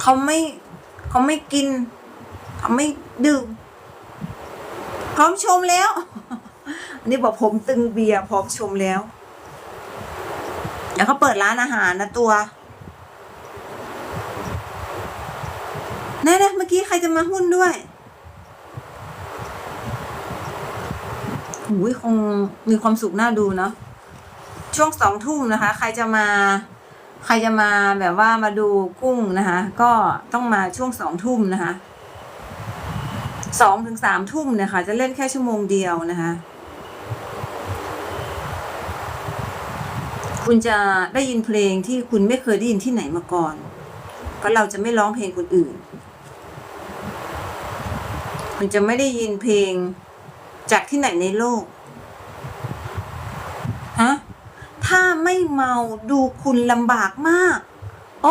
เขาไม่เขาไม่กิน เขาไม่ดื่มพร้อมชมแล้ว อันนี้บอกผมตึงเบียร์พร้อมชมแล้วเดี๋ยวเขาเปิดร้านอาหารนะตัวนั่นนะเมื่อกี้ใครจะมาหุ้นด้วยหูยคงมีความสุขน่าดูเนาะช่วงสองทุ่มนะคะ ใครจะมา ใครจะมาแบบว่ามาดูกุ้งนะคะ ก็ต้องมาช่วงสองทุ่มนะคะสองถึงสามทุ่มเนี่ยค่ะจะเล่นแค่ชั่วโมงเดียวนะคะ คุณจะได้ยินเพลงที่คุณไม่เคยได้ยินที่ไหนมาก่อน เพราะเราจะไม่ร้องเพลงคนอื่น คุณจะไม่ได้ยินเพลงจากที่ไหนในโลก ฮะ ถ้า ไม่เมาดูคุณลำบากมาก